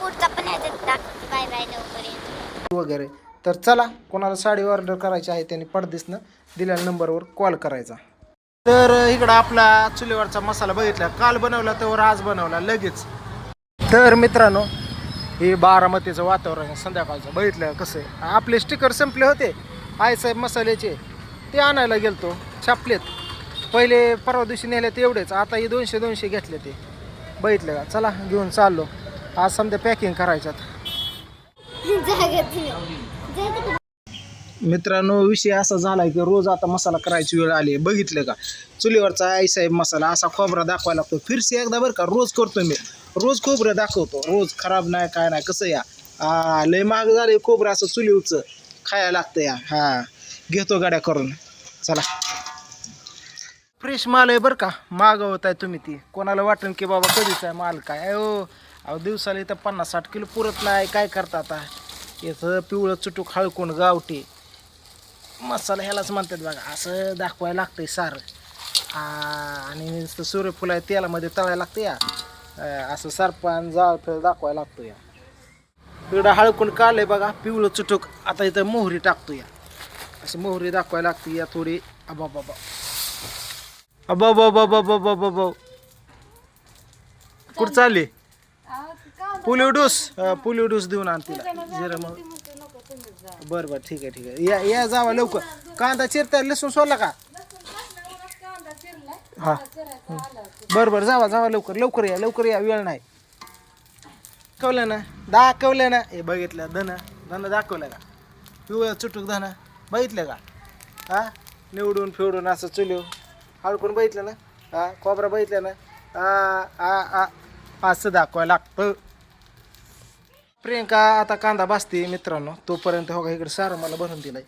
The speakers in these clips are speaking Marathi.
पुढचा पण दाखवते. बाय बाय लवकर वगैरे. तर चला कोणाला साडी ऑर्डर करायची आहे त्यांनी पडदिसनं दिलेल्या नंबरवर कॉल करायचा. तर इकडं आपला चुलीवरचा मसाला बघितला. काल बनवला तर आज बनवला लगेच. तर मित्रांनो हे बारामतीचं वातावरण आहे संध्याकाळचं. बघितलं कसं आहे. आपले स्टिकर संपले होते आईसाहेब मसाल्याचे. ते आणायला गेलतो छापलेत. पहिले परवा दिवशी नेले ते एवढेच. आता हे दोनशे दोनशे घेतले ते. बघितलं का? चला घेऊन चाललो. आज समजा पॅकिंग करायच्यात मित्रांनो विषय असा झाला की रोज आता मसाला करायची वेळ आली बघितलं का? चुलीवरचा आईसाहेब मसाला असा खोबरा दाखवायला लागतो. फिरसे एकदा बरं का रोज करतो मी. रोज खोबरं दाखवतो. रोज खराब नाही काय नाही कसं या? हा लय महाग झाले खोबरं असं चुलीवरचं. खायला लागतं या. हा. घेतो गाड्या करून. चला. फ्रेश माल आहे बरं का. मागवत आहे तुम्ही ती. कोणाला वाटेल की बाबा कधीच आहे माल काय? अहो अहो दिवसाला इथं पन्नास साठ किलो पुरत नाही. काय करता आता? याचं पिवळं चुटूक हळकून गावठी. मसाला ह्यालाच म्हणतात बघा. असं दाखवायला लागतंय सारं. आ, आणि नुसतं आहे तेलामध्ये तळायला लागतं या. असं सरपान जाळ दाखवायला लागतो या. इकडं हळकून काढलंय बघा? पिवळं चुटूक. आता इथं मोहरी टाकतो या. अशी मोहरी दाखवायला लागते या थोडी. अबा बाबा अबा बाबा बाबा बाबा कुठं चालली? पोलिओ डोस पोलिओ डोस देऊन आण तिला. जरा मग. बरं बरं ठीक आहे ठीक आहे. या या जावा लवकर. कांदा चिरता लसूण सोडला का? हा. बरं बरं जावा जावा लवकर लवकर या लवकर या वेळ नाही. कवलं ना? दाखवलं ना? हे बघितलं धन धन दाखवलं का? पिवळं चुटूक धन बघितलं का? हा? निवडून फिवडून असं चुलीव हळकून बघितलं ना? हा कोबरा बघितलं ना? आ आ आ असं दाखवायला लागतं. प्रियंका आता कांदा भाजते मित्रांनो. तोपर्यंत हो का इकडे सारं मला भरून दिलंय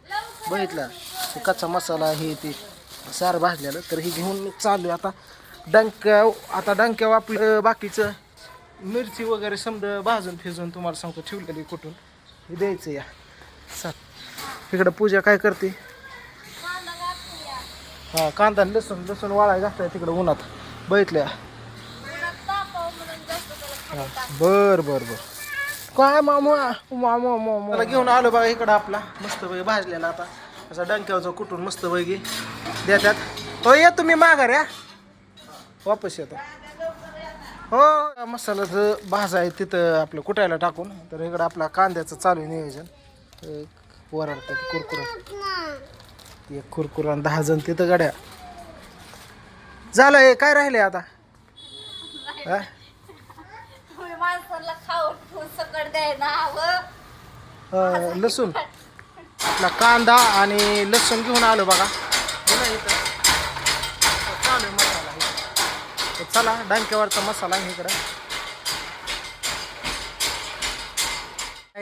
बघितलं? ते कच्चा मसाला हे ते सारं भाजलेलं तर हे घेऊन मी चालू आता डंक्या आता डंक्या आपलं बाकीचं मिरची वगैरे समजा भाजून फिजून तुम्हाला सांगतो ठेवलेली कुठून. हे द्यायचं या. चल. इकडं पूजा काय करते? हा कांदा लसूण लसूण वाळाय घातलाय तिकडं उन्हात बघितलं बर बर बर. काय मामा? मामा मामा. मला घेऊन आलो बघा इकडं आपला. मस्त पैकी भाजलेला आता. असा डंक्यावरचा कुठून मस्त पैकी देतात. हो या तुम्ही माघार या. वापस येतो. हो मसाल्याचं भाज आहे तिथं आपलं कुटायला टाकून. तर इकडं आपला कांद्याचं चालू आहे नियोजन. वराडतात कुरकुरा. एक कुरकुरा आणि दहा जण तिथं गाड्या झालं हे काय राहिले आता हा? माणसाला खाऊन सकट द्याय ना अं, लसूण आपला कांदा आणि लसूण घेऊन आलो बघा इथं. चालू आहे मसाला इथं. तर चला डांक्यावरचा मसाला आहे इकडं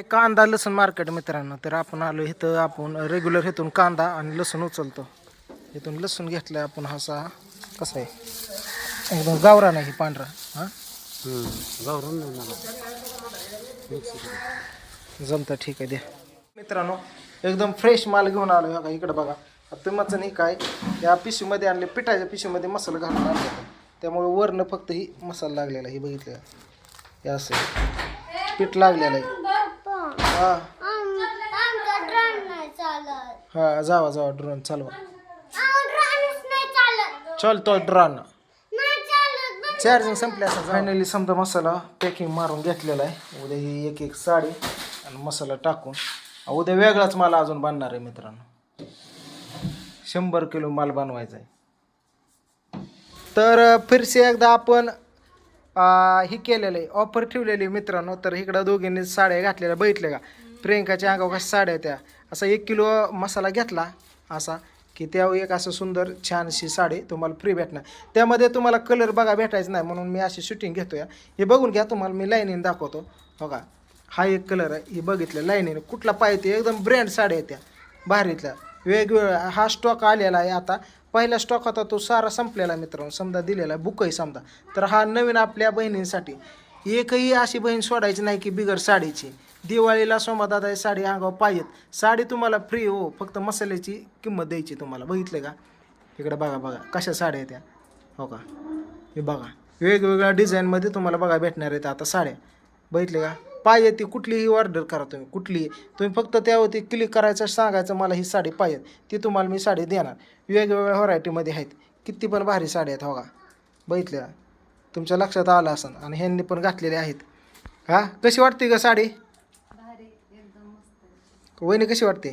कांदा लसूण मार्केट मित्रांनो तर आपण आलो इथं आपण रेग्युलर इथून कांदा आणि लसूण उचलतो. इथून लसूण घेतलं आपण असा कसा आहे? एकदम गावरा नाही पांढरा हां? जमतं ठीक आहे द्या. मित्रांनो एकदम फ्रेश माल घेऊन आलो बघा इकडं बघा. पिमाचं नाही काय या पिशवीमध्ये आणले पिठाच्या पिशवीमध्ये मसाला घालून आणला त्यामुळे वरनं फक्त ही मसाला लागलेला आहे हे बघितलं का? असं पीठ लागलेलं आहे. हा. हा जावा जावा ड्रोन चालवा. चलतो ड्रोन चार्जिंग संपले असं फायनली समजा मसाला पॅकिंग मारून घेतलेला आहे. उद्या ही एक एक साडी आणि मसाला टाकून. उद्या वेगळाच माल अजून बांधणार आहे मित्रांनो. शंभर किलो माल बनवायचा आहे. तर फिरसे एकदा आपण ही केलेलं आहे. ऑफर ठेवलेली आहे मित्रांनो. तर इकडं दोघींनी साड्या घातलेल्या. बघितल्या का? प्रियंकाच्या अंगावर कशा साड्या त्या असा एक किलो मसाला घेतला असा की त्या एक असं सुंदर छानशी साडी तुम्हाला फ्री भेटणार. त्यामध्ये तुम्हाला कलर बघा भेटायचं नाही म्हणून मी अशी शूटिंग घेतोय. हे बघून घ्या तुम्हाला मी लाईनीने दाखवतो. हो का? हा एक कलर आहे. हे बघितलं लाईनीने कुठला पाहिजे एकदम ब्रँड साड्या आहेत त्या. भारीतल्या. वेगवेगळ्या. हा स्टॉक आलेला आहे आता. पहिला स्टॉक होता तो सारा संपलेला मित्रांनो. समजा दिलेला आहे बुकही समजा. तर हा नवीन आपल्या बहिणींसाठी. एकही अशी बहीण सोडायची नाही की बिगर साडीची. दिवाळीला सोमादादा साडी अंगावर पाहिजेत. साडी तुम्हाला फ्री हो फक्त मसाल्याची किंमत द्यायची तुम्हाला. बघितले का? इकडे बघा बघा. कशा साड्या आहेत त्या? हो का? हे बघा. वेगवेगळ्या डिझाईनमध्ये तुम्हाला बघा भेटणार आहेत आता साड्या. बघितले का? पाहिजे ती कुठलीही ऑर्डर करा तुम्ही कुठलीही. तुम्ही फक्त त्यावरती क्लिक करायचं सांगायचं मला ही साडी पाहिजे ती तुम्हाला मी साडी देणार. वेगवेगळ्या व्हरायटीमध्ये आहेत. किती पण भारी साड्या आहेत हो का? बघितल्या? तुमच्या लक्षात आलं असेल आणि ह्यांनी पण घातलेले आहेत. हा? कशी वाटते का साडी? वहिनी कशी वाटते?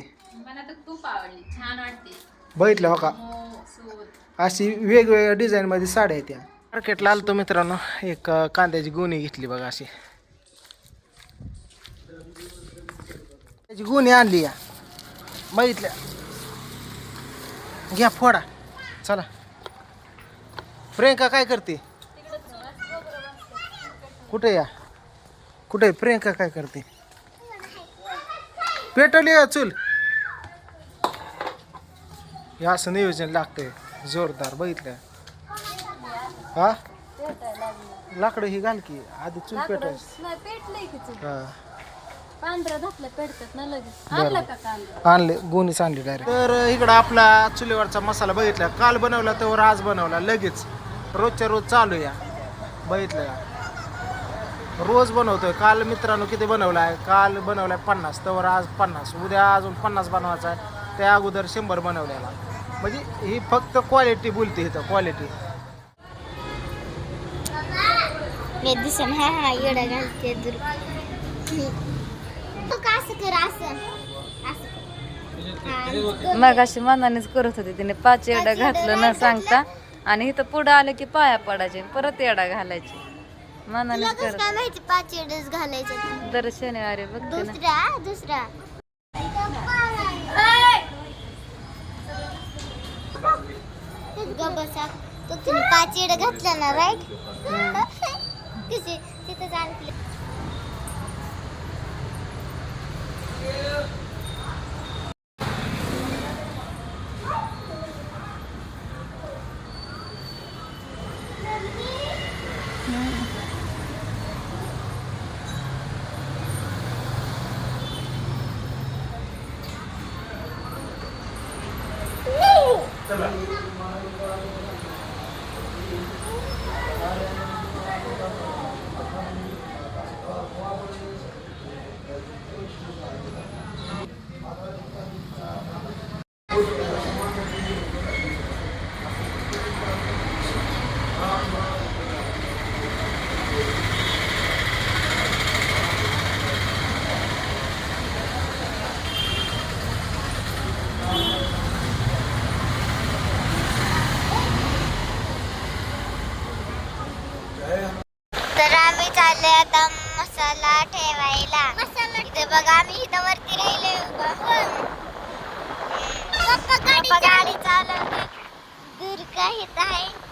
बघितलं हो का? अशी वेगवेगळ्या डिझाईनमध्ये साड्या आहेत या मार्केटला आलतो मित्रांनो एक कांद्याची गोणी घेतली बघा अशी. त्याची गोणी आणली या. बघितल्या. घ्या फोडा. चला. प्रियंका काय करते? कुठे या? कुठे? प्रियंका काय करते? पेटवली का चूल हे असं नियोजन लागतंय. जोरदार. बघितलं? हा? लाकडं ही घाल की. आधी चूल चूल. हा. पांढरं घातलं ना लगेच. आणलं का कांदा? आणले गोणीच आणली डायरेक्ट तर इकडं आपला चुलीवरचा मसाला बघितला. काल बनवला तर आज बनवला. लगेच. रोजच्या रोज चालू या. बघितलं का? रोज बनवतोय. काल मित्रांनो किती बनवला आहे काल बनवलाय पन्नास तर आज पन्नास. उद्या अजून पन्नास बनवायचा आहे. त्या अगोदर शंभर बनवलेला. म्हणजे ही फक्त क्वालिटी बोलते इथं क्वालिटी मी दिसन हा हा येडा घालते दूर तू का असं कर असं. असं कर. मग अशी मनानेच करत होते तिने पाच येडा घातलं न सांगता. आणि इथं पुढं आलं की पाया पडायचे परत येडा घालायचे. कसं करत काय माहिती पाच येडच घालायचं दर शनिवारी बघते ना दुसरा दुसरा. ग बसा. तो तुम्ही पाच येड घातलं ना राईट कसे तिथं आणले तर आम्ही चालले आता मसाला ठेवायला. इथे बघा आम्ही इथं वरती राहिले पप्पा गाडी चालवते. दुर्गा इथं आहे.